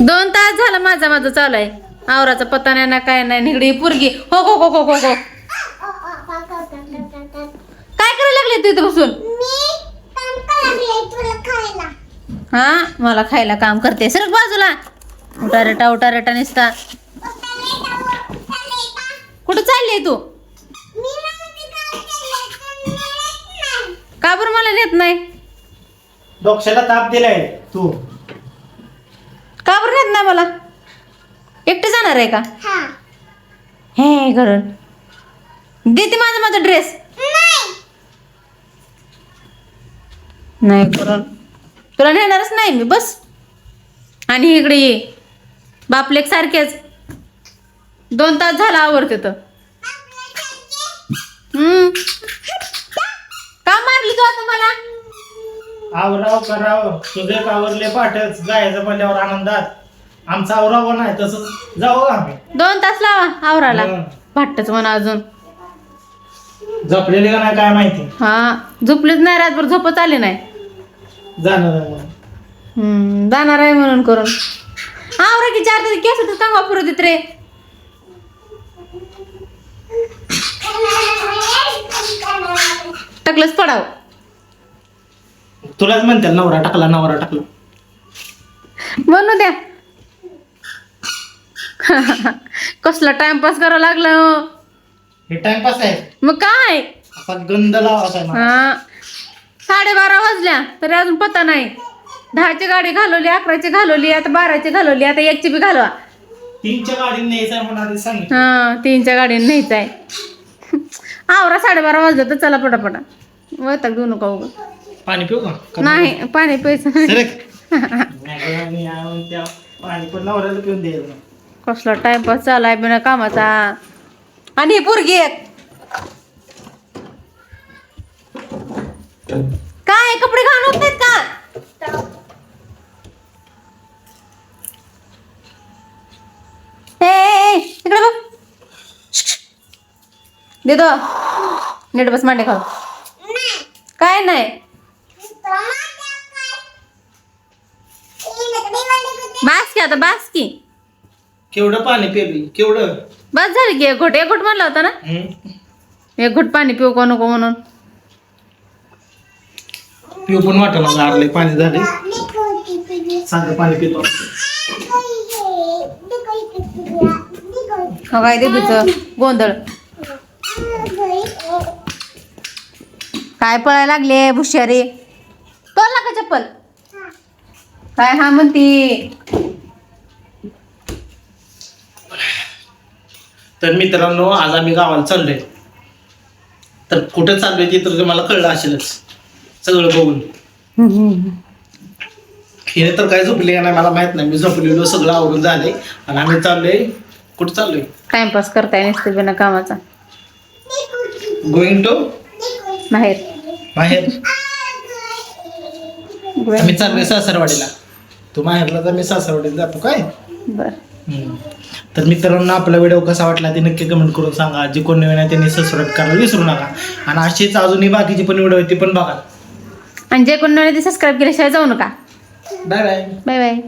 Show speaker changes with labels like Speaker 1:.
Speaker 1: दोन तास झालं माझा माझं चालू आहे. आवराचा पत्ता नाही ना काय नाही निगडी पुरगी. हो हो हो हो हो हो. काय करायला लागले तू बसून? हा मला खायला काम करते. सर बाजूला. उटारेटा रेटा निसता. कुठं चालली तू? का बरं मला नेत नाही?
Speaker 2: डोक्याला ताप दिलाय तू.
Speaker 1: का बरं नेत नाही मला? एकटे जाणार आहे का? हे. करून देते माझा माझा ड्रेस नाही. करून तुला नेणारच नाही मी बस. आणि इकडे ये. बापलेक सारखेच. दोन तास झाला आवडते तर. का मारली तू आता मला?
Speaker 2: आवराव कराव तुझे आवरले पाठच जायचं म्हणल्यावर आनंदात. आमचा आवराव नाही तसंच जाऊ आम्ही.
Speaker 1: दोन तास लावा आवराला
Speaker 2: हं.
Speaker 1: भाट्टच म्हणा अजून.
Speaker 2: झोपलेले का नाही काय माहिती?
Speaker 1: हा झोपलीच नाही रातभर झोपच आली नाही.
Speaker 2: जाणार आहे मग.
Speaker 1: हम्म, जाणार आहे म्हणून करून. आवरा की चार तरी केस चांगला फिरू देत रे टकलच पडाव.
Speaker 2: तुलाच म्हणते नवरा टाकला नवरा टाकला.
Speaker 1: म्हणू द्या. कसला टाइमपास करावं लागला हो.
Speaker 2: हे टाइमपास आहे.
Speaker 1: मग काय?
Speaker 2: असा गंध आहे मला.
Speaker 1: हा. साडेबारा वाजल्या तरी अजून पत्ता नाही. दहाची गाडी घालवली अकराची घालवली आता बाराची घालवली आता एकची बी घालवा.
Speaker 2: तीनच्या गाडीने न्यायचं म्हणून आधी सांगितलं.
Speaker 1: हा तीनच्या गाडीने न्यायचं आहे. आवरा साडेबारा वाजलं तर चला पटापटा. वैताग देऊ नका उगा
Speaker 2: पाणी पिऊ का?
Speaker 1: नाही पाणी प्यायचं नाही.
Speaker 2: पाणी पण नवऱ्याला पिऊन द्यायचं
Speaker 1: कसला टाइमपास चालाय बिना कामाचा. आणि ही पोरगी एक. काय कपडे घालून होत नाहीत का? ए, ए, ए, इकडे बघ. देतो. नीट बस मांडे खाऊ. काय नाही. बास की आता बास की.
Speaker 2: केवढं पाणी पिली केवढं?
Speaker 1: बस झाली की एक घोट एक घोट म्हणला होता ना?
Speaker 2: हम्म.
Speaker 1: एक घोट पाणी पिऊ का नको म्हणून.
Speaker 2: पिऊ पण वाटलं गारले पाणी झाले साधं पाणी पितो
Speaker 1: हो काय ते बिच गोंधळ. काय पळायला लागले भुशारे का चप्पल? काय हा म्हणती.
Speaker 2: तर मित्रांनो आज आम्ही गावाला चाललोय. तर कुठे चाललोय ते तर मला कळलं असेलच. सगळं बघून. हिने तर काय झोपली का नाही मला माहीत नाही. मी झोपलेलो सगळं आवरून झालंय आणि आम्ही चाललोय. कुठं चाललोय?
Speaker 1: टाइमपास करताय नसते बिना कामाचा.
Speaker 2: गोइंग टू
Speaker 1: बाहेर.
Speaker 2: बाहेर. आम्ही चाललोय सासरवाडीला. तू माहेरला तर मी सासरवाडीला जातो काय?
Speaker 1: बर.
Speaker 2: हम्म. तर मित्रांनो आपला व्हिडिओ कसा वाटला ते नक्की कमेंट करून सांगा. जे कोण नवीन आहे त्यांनी सबस्क्राईब करायला विसरू नका. आणि अशीच अजूनही बाकीची पण व्हिडिओ आहे ती पण बघा.
Speaker 1: आणि जे कोणी सबस्क्राईब केल्याशिवाय जाऊ नका.
Speaker 2: Bye bye
Speaker 1: bye bye